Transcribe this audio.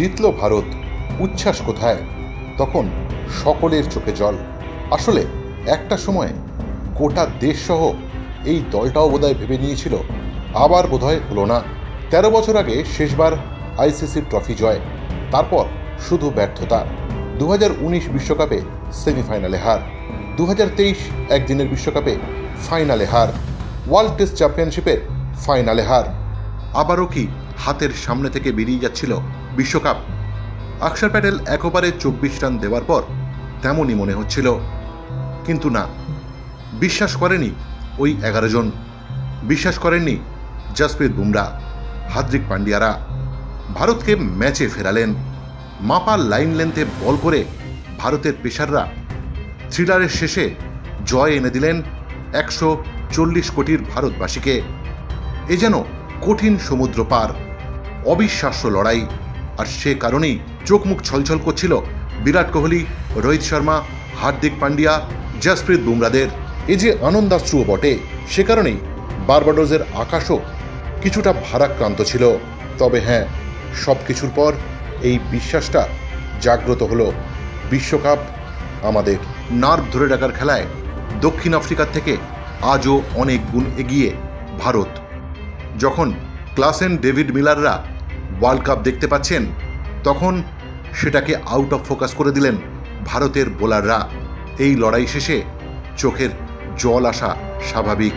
জিতল ভারত, উচ্ছ্বাস কোথায়? তখন সকলের চোখে জল। আসলে একটা সময় গোটা দেশসহ এই দলটাও বোধহয় ভেবে নিয়েছিল, আবার বোধহয় হলো না। তেরো বছর আগে শেষবার আইসিসির ট্রফি জয়, তারপর শুধু ব্যর্থতা। দু বিশ্বকাপে সেমিফাইনালে হার দু হাজার তেইশ একদিনের বিশ্বকাপে ফাইনালে হার, ওয়ার্ল্ড টেস্ট চ্যাম্পিয়নশিপের ফাইনালে হার। আবারও কি হাতের সামনে থেকে বেরিয়ে যাচ্ছিল বিশ্বকাপ। অক্ষর প্যাটেল এক ওভারে চব্বিশ রান দেওয়ার পর তেমনই মনে হচ্ছিল। কিন্তু না, বিশ্বাস করেনি ওই এগারো জন। বিশ্বাস করেননি জসপ্রীত বুমরা, হার্দিক পান্ডিয়ারা। ভারতকে ম্যাচে ফেরালেন। মাপা লাইন লেন্থে বল করে ভারতের পেশাররা থ্রিলারের শেষে জয় এনে দিলেন একশো চল্লিশ কোটির ভারতবাসীকে। এ যেন কঠিন সমুদ্র পার। অবিশ্বাস্য লড়াই। আর সে কারণেই চোখ মুখ ছলছল করছিল বিরাট কোহলি, রোহিত শর্মা, হার্দিক পান্ডিয়া, জসপ্রীত বুমরাদের। এ যে আনন্দাশ্রুও বটে, সে কারণেই বারবাডোজের আকাশও কিছুটা ভারাক্রান্ত ছিল। তবে হ্যাঁ সব কিছুর পর এই বিশ্বাসটা জাগ্রত হলো বিশ্বকাপ আমাদের নার্ভ ধরে রাখার খেলায় দক্ষিণ আফ্রিকার থেকে আজও অনেক গুণ এগিয়ে ভারত। যখন ক্লাসেন ডেভিড মিলাররা ওয়ার্ল্ড কাপ দেখতে পাচ্ছেন, তখন সেটাকে আউট অফ ফোকাস করে দিলেন ভারতের বোলাররা। এই লড়াই শেষে চোখের জল আসা স্বাভাবিক।